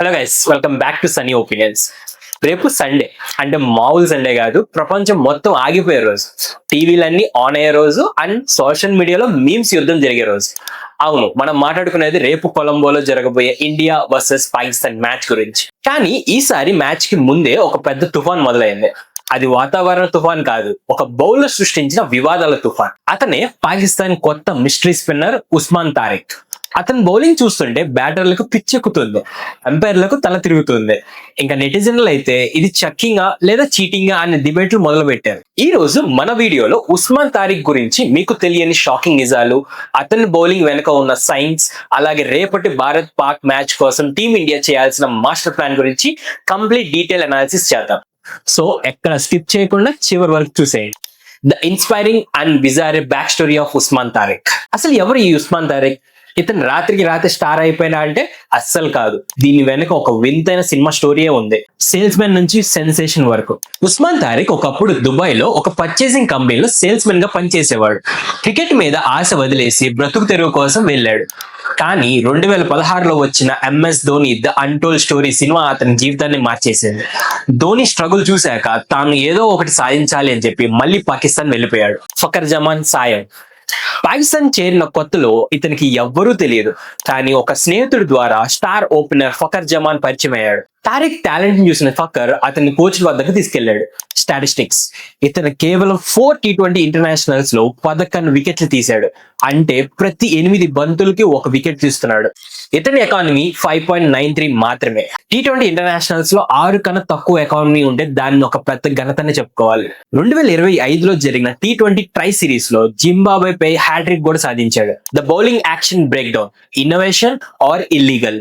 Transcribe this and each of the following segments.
Hello guys welcome back to Sunny Opinions రేపు Sunday అంటే మామూలు సండే కాదు ప్రపంచం మొత్తం ఆగిపోయే రోజు. టీవీలన్నీ ఆన్ అయ్యే రోజు అండ్ సోషల్ మీడియాలో మీమ్స్ యుద్ధం జరిగే రోజు. అవును మనం మాట్లాడుకునేది రేపు కొలంబోలో జరగబోయే ఇండియా వర్సెస్ పాకిస్తాన్ మ్యాచ్ గురించి. కానీ ఈసారి మ్యాచ్కి ముందే ఒక పెద్ద తుఫాన్ మొదలైంది. అది వాతావరణ తుఫాన్ కాదు ఒక బౌలర్ సృష్టించిన వివాదాల తుఫాన్. అతనే పాకిస్తాన్ కొత్త మిస్టరీ స్పిన్నర్ ఉస్మాన్ తారిక్ అతని బౌలింగ్ చూస్తుంటే బ్యాటర్లకు పిచ్చెక్కుతుంది. అంపైర్లకు తల తిరుగుతుంది. ఇంకా నెటిజన్లు అయితే ఇది చక్కింగా లేదా చీటింగా అనే డిబేట్లు మొదలు పెట్టారు ఈ రోజు మన వీడియోలో ఉస్మాన్ తారిక్ గురించి మీకు తెలియని షాకింగ్ నిజాలు అతని బౌలింగ్ వెనుక ఉన్న సైన్స్ అలాగే రేపటి భారత్ పాక్ మ్యాచ్ కోసం టీమిండియా చేయాల్సిన మాస్టర్ ప్లాన్ గురించి కంప్లీట్ డీటెయిల్ అనాలిసిస్ చేద్దాం. సో ఎక్కడ స్కిప్ చేయకుండా చివరి వరకు చూసేయండి. The inspiring and bizarre back story of Usman Tariq. అసలు ఎవరు ఈ ఉస్మాన్ తారిక్? ఇతను రాత్రికి రాత్రి స్టార్ అయిపోయినా అంటే అస్సలు కాదు. దీని వెనుక ఒక వింతైన సినిమా స్టోరీయే ఉంది. సేల్స్ మెన్ నుంచి సెన్సేషన్ వరకు. ఉస్మాన్ తారిక్ ఒకప్పుడు దుబాయ్లో ఒక పర్చేసింగ్ కంపెనీలో సేల్స్ మెన్గా పనిచేసేవాడు. క్రికెట్ మీద ఆశ వదిలేసి బ్రతుకు తెరువు కోసం వెళ్ళాడు. కానీ రెండు వేల పదహారులో వచ్చిన MS Dhoni the untold story cinema అతని జీవితాన్ని మార్చేసింది. ధోని స్ట్రగుల్ చూశాక తాను ఏదో ఒకటి సాధించాలి అని చెప్పి మళ్ళీ పాకిస్తాన్ వెళ్ళిపోయాడు. ఫకర్ జమాన్ సాయం. పాకిస్తాన్ చేరిన కొత్తలో ఇతనికి ఎవ్వరూ తెలియదు కానీ ఒక స్నేహితుడి ద్వారా స్టార్ ఓపెనర్ ఫకర్ జమాన్ పరిచయం అయ్యాడు తారిక్ టాలెంట్ చూసిన ఫక్కర్ అతని కోచ్ వద్దకు తీసుకెళ్ళాడు స్టాటిస్టిక్స్ ఇతను కేవలం ఫోర్ టీ ట్వంటీ ఇంటర్నేషనల్స్లో పదకొండు వికెట్లు తీశాడు. అంటే ప్రతి ఎనిమిది బంతులకి ఒక వికెట్ తీస్తున్నాడు. ఇతని economy five point nine three మాత్రమే. టీ ట్వంటీ ఇంటర్నేషనల్స్లో ఆరు కన్నా తక్కువ ఎకానమీ ఉంటే దాన్ని ఒక పెద్ద ఘనతనే చెప్పుకోవాలి. రెండు వేల ఇరవై ఐదులో జరిగిన టీ ట్వంటీ ట్రై సిరీస్లో జింబాబే పై హ్యాట్రిక్ కూడా సాధించాడు. The bowling action breakdown innovation or illegal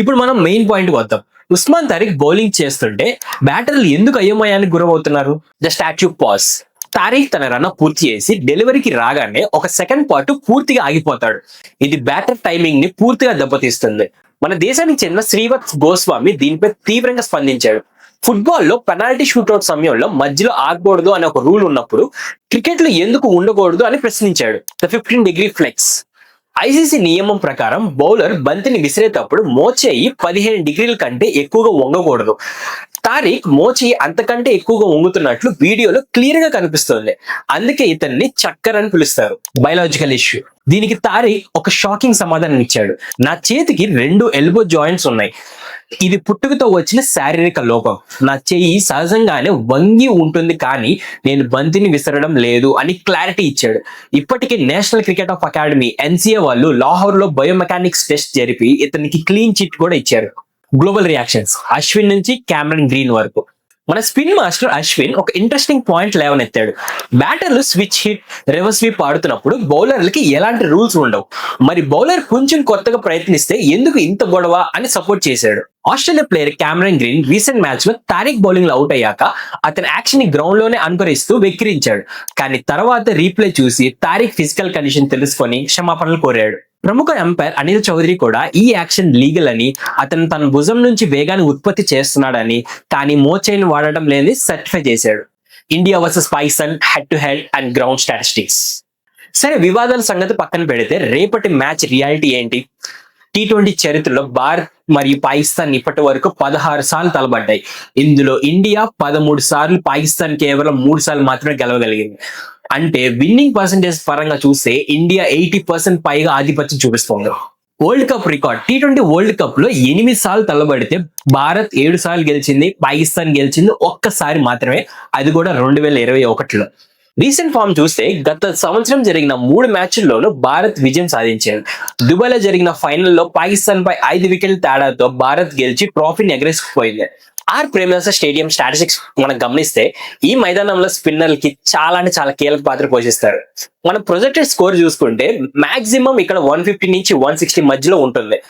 ఇప్పుడు మనం మెయిన్ పాయింట్ వద్దాం. ఉస్మాన్ తారిక్ బౌలింగ్ చేస్తుంటే బ్యాటర్లు ఎందుకు అయోమయానికి గురవుతున్నారు? The statue pass. తారీఖ్ తన రన్ పూర్తి చేసి డెలివరీకి రాగానే ఒక సెకండ్ పాటు పూర్తిగా ఆగిపోతాడు. ఇది బ్యాటర్ టైమింగ్ని పూర్తిగా దెబ్బతీస్తుంది. మన దేశానికి చెందిన శ్రీవత్స్ గోస్వామి దీనిపై తీవ్రంగా స్పందించాడు. ఫుట్బాల్లో పెనాల్టీ షూట్అవుట్ సమయంలో మధ్యలో ఆగకూడదు అనే ఒక రూల్ ఉన్నప్పుడు క్రికెట్లో ఎందుకు ఉండకూడదు అని ప్రశ్నించాడు. The fifteen degree flex. ICC నియమం ప్రకారం బౌలర్ బంతిని విసిరేటప్పుడు మోచేయి పదిహేను డిగ్రీల కంటే ఎక్కువగా వంగకూడదు. తారీఖ్ మోచేయి అంతకంటే ఎక్కువగా వంగుతున్నట్లు వీడియోలో క్లియర్గా కనిపిస్తుంది. అందుకే ఇతన్ని చక్కర్ అని పిలుస్తారు. బయలాజికల్ ఇష్యూ దీనికి తారీఖ్ ఒక షాకింగ్ సమాధానం ఇచ్చాడు. నా చేతికి రెండు ఎల్బో జాయింట్స్ ఉన్నాయి. ఇది పుట్టుకతో వచ్చిన శారీరక లోపం. నా చెయ్యి సహజంగానే వంగి ఉంటుంది కానీ నేను బంతిని విసరడం లేదు అని క్లారిటీ ఇచ్చాడు. ఇప్పటికే national cricket of academy NCA వాళ్ళు లాహోర్లో బయోమెకానిక్స్ టెస్ట్ జరిపి ఇతనికి క్లీన్ చిట్ కూడా ఇచ్చారు. Global reactions. అశ్విన్ నుంచి కెమెరన్ గ్రీన్ వరకు. మన స్పిన్ మాస్టర్ అశ్విన్ ఒక ఇంట్రెస్టింగ్ పాయింట్ లేవనెత్తాడు. బ్యాటర్లు స్విచ్ హిట్ రివర్స్ స్వీప్ ఆడుతున్నప్పుడు బౌలర్లకి ఎలాంటి రూల్స్ ఉండవు. మరి బౌలర్ కొంచెం కొత్తగా ప్రయత్నిస్తే ఎందుకు ఇంత గొడవ అని సపోర్ట్ చేశాడు. Australia player Cameron Green recent మ్యాచ్లో తారిక్ బౌలింగ్లో అవుట్ అయ్యాక అతని యాక్షన్ని గ్రౌండ్లోనే అనుకరిస్తూ వెక్కిరించాడు. కానీ తర్వాత రీప్లే చూసి తారిక్ ఫిజికల్ కండిషన్ తెలుసుకొని క్షమాపణలు కోరాడు. ప్రముఖ ఎంపైర్ అనిల్ చౌదరి కూడా ఈ యాక్షన్ లీగల్ అని అతను తన భుజం నుంచి వేగాన్ని ఉత్పత్తి చేస్తున్నాడని కానీ మోచైన్ వాడటం లేని సర్టిఫై చేశాడు. India versus Pakistan head to head and ground statistics సరే వివాదాల సంగతి పక్కన పెడితే రేపటి మ్యాచ్ రియాలిటీ ఏంటి? టీ ట్వంటీ చరిత్రలో భారత్ మరియు పాకిస్తాన్ ఇప్పటి వరకు పదహారు సార్లు తలబడ్డాయి. ఇందులో ఇండియా పదమూడు సార్లు పాకిస్తాన్ కేవలం మూడు సార్లు మాత్రమే గెలవగలిగింది. అంటే విన్నింగ్ పర్సంటేజ్ పరంగా చూస్తే ఇండియా ఎయిటీ పర్సెంట్ పైగా ఆధిపత్యం చూపిస్తోంది. World cup record T twenty world కప్లో ఎనిమిది సార్లు తలబడితే భారత్ ఏడు సార్లు గెలిచింది పాకిస్తాన్ గెలిచింది ఒక్కసారి మాత్రమే. అది కూడా రెండు వేల ఇరవై ఒకటిలో. రీసెంట్ ఫామ్ చూస్తే గత సంవత్సరం జరిగిన మూడు మ్యాచ్ల్లోనూ భారత్ విజయం సాధించాడు దుబాయ్లో జరిగిన ఫైనల్లో పాకిస్తాన్ పై ఐదు వికెట్ల తేడాతో భారత్ గెలిచి ట్రోఫీని ఎగరేసుకుపోయింది ఆర్ ప్రేమదాస స్టేడియం స్టాటిస్టిక్స్ మనం గమనిస్తే ఈ మైదానంలో స్పిన్నర్లకి చాలా అంటే చాలా కీలక పాత్ర పోషిస్తారు. మనం ప్రొజెక్టెడ్ స్కోర్ చూసుకుంటే మాక్సిమం ఇక్కడ వన్ ఫిఫ్టీ నుంచి వన్ సిక్స్టీ మధ్యలో ఉంటుంది.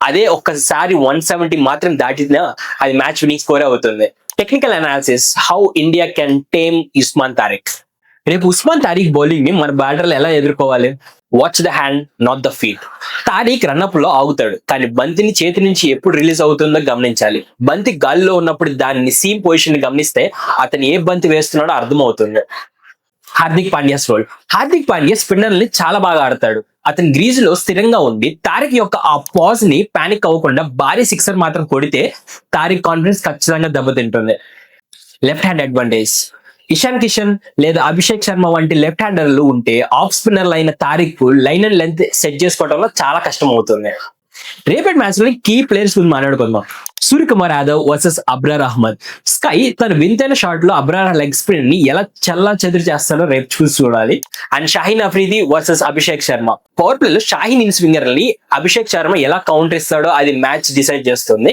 అదే ఒక్కసారి వన్ సెవెంటీ మాత్రం దాటినా అది మ్యాచ్ విన్నింగ్ స్కోర్ అవుతుంది. Technical analysis how India can tame Usman Tariq. రేపు ఉస్మాన్ తారీఖ్ బౌలింగ్ని మన బ్యాటర్లు ఎలా ఎదుర్కోవాలి? Watch the hand not the feet Tariq రన్అప్లో ఆగుతాడు. కానీ బంతిని చేతి నుంచి ఎప్పుడు రిలీజ్ అవుతుందో గమనించాలి. బంతి గాలిలో ఉన్నప్పుడు దానిని సీమ్ పొజిషన్ గమనిస్తే అతను ఏ బంతి వేస్తున్నాడో అర్థమవుతుంది. హార్దిక్ పాండ్యాస్ రోల్ హార్దిక్ పాండ్యా స్పిన్నర్ని చాలా బాగా ఆడతాడు. అతని గ్రీజ్లో స్థిరంగా ఉంది తారిక్ యొక్క ఆ పాజ్ని పానిక్ అవ్వకుండా భారీ సిక్సర్ మాత్రం కొడితే తారిక్ కాన్ఫిడెన్స్ ఖచ్చితంగా దెబ్బతింటుంది. Left hand advantage Ishan Kishan లేదా అభిషేక్ శర్మ వంటి లెఫ్ట్ హ్యాండర్లు ఉంటే ఆఫ్ స్పిన్నర్లు అయిన Tariq line and length set చేసుకోవడంలో చాలా కష్టం అవుతుంది. రేపటి మ్యాచ్లో కీ ప్లేయర్స్ గురించి మాట్లాడుకుందాం. సూర్యకుమార్ యాదవ్ వర్సెస్ అబ్రార్ అహ్మద్. స్కై తన వింతైన షాట్లో అబ్రార్ లెగ్ స్పిన్ని ఎలా చల్లా చెదిరి చేస్తాడో రేపు చూసి చూడాలి. And Shaheen Afridi versus Abhishek Sharma. Power play లో షాహీన్ ఇన్ స్వింగర్ని అభిషేక్ శర్మ ఎలా కౌంటర్ ఇస్తాడో అది మ్యాచ్ డిసైడ్ చేస్తుంది.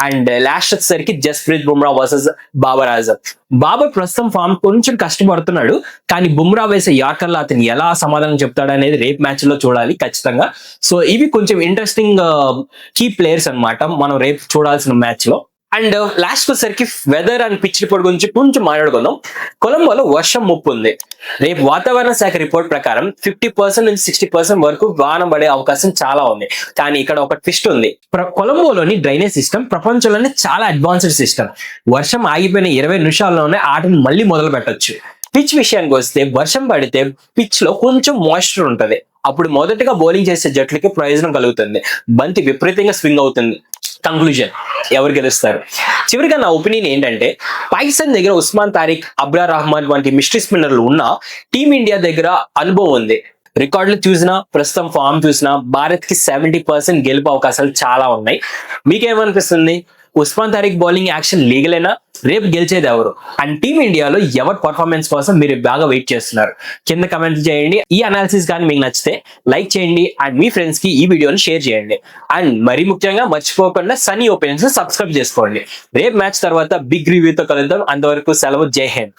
అండ్ లాస్ట్ వచ్చేసరికి జస్ప్రీత్ బుమ్రా వర్సెస్ బాబర్ ఆజమ్. బాబర్ ప్రస్తుతం ఫామ్ కొంచెం కష్టపడుతున్నాడు కానీ బుమ్రా వేసే యార్కర్లో అతను ఎలా సమాధానం చెప్తాడు అనేది రేపు మ్యాచ్లో చూడాలి ఖచ్చితంగా. సో ఇవి కొంచెం ఇంట్రెస్టింగ్ కీ ప్లేయర్స్ అన్నమాట. మనం రేపు చూడాల్సిన మ్యాచ్లో. అండ్ లాస్ట్ uh, వచ్చేసరికి వెదర్ అండ్ పిచ్ రిపోర్ట్ గురించి కొంచెం మాట్లాడుకుందాం. కొలంబోలో వర్షం ముప్పు ఉంది. రేపు వాతావరణ శాఖ రిపోర్ట్ ప్రకారం ఫిఫ్టీ పర్సెంట్ నుంచి సిక్స్టీ పర్సెంట్ వరకు వాన పడే అవకాశం చాలా ఉంది. కానీ ఇక్కడ ఒక ట్విస్ట్ ఉంది. కొలంబోలోని డ్రైనేజ్ సిస్టమ్ ప్రపంచంలోనే చాలా అడ్వాన్స్డ్ సిస్టమ్ వర్షం ఆగిపోయిన ఇరవై నిమిషాల్లోనే ఆటను మళ్ళీ మొదలు పెట్టొచ్చు. పిచ్ విషయానికి వస్తే వర్షం పడితే పిచ్లో కొంచెం మాయిశ్చర్ ఉంటుంది. అప్పుడు మొదటగా బౌలింగ్ చేసే జట్లకి ప్రయోజనం కలుగుతుంది. బంతి విపరీతంగా స్వింగ్ అవుతుంది. కంక్లూజన్ ఎవరు గెలుస్తారు? చివరిగా నా ఒపీనియన్ ఏంటంటే పాకిస్తాన్ దగ్గర ఉస్మాన్ తారిక్ అబ్రార్ రహమాన్ వంటి మిస్టరీ స్పిన్నర్లు ఉన్నా టీమిండియా దగ్గర అనుభవం ఉంది. రికార్డులు చూసినా ప్రస్తుతం ఫామ్ చూసినా భారత్కి సెవెంటీ పర్సెంట్ గెలుపు అవకాశాలు చాలా ఉన్నాయి. మీకేమనిపిస్తుంది? ఉస్మాన్ తారిక్ బౌలింగ్ యాక్షన్ లీగలేనా రేపు గెలిచేది ఎవరు? అండ్ టీమిండియాలో ఎవరి పర్ఫార్మెన్స్ కోసం మీరు బాగా వెయిట్ చేస్తున్నారు? కింద కమెంట్ చేయండి. ఈ అనాలిసిస్ కానీ మీకు నచ్చితే లైక్ చేయండి. అండ్ మీ ఫ్రెండ్స్కి ఈ వీడియోని షేర్ చేయండి. అండ్ మరీ ముఖ్యంగా మర్చిపోకుండా సనీ ఓపెనియన్స్ సబ్స్క్రైబ్ చేసుకోండి. రేపు మ్యాచ్ తర్వాత బిగ్ రివ్యూతో కలుద్దాం. అంతవరకు సెలవు. జై హింద్.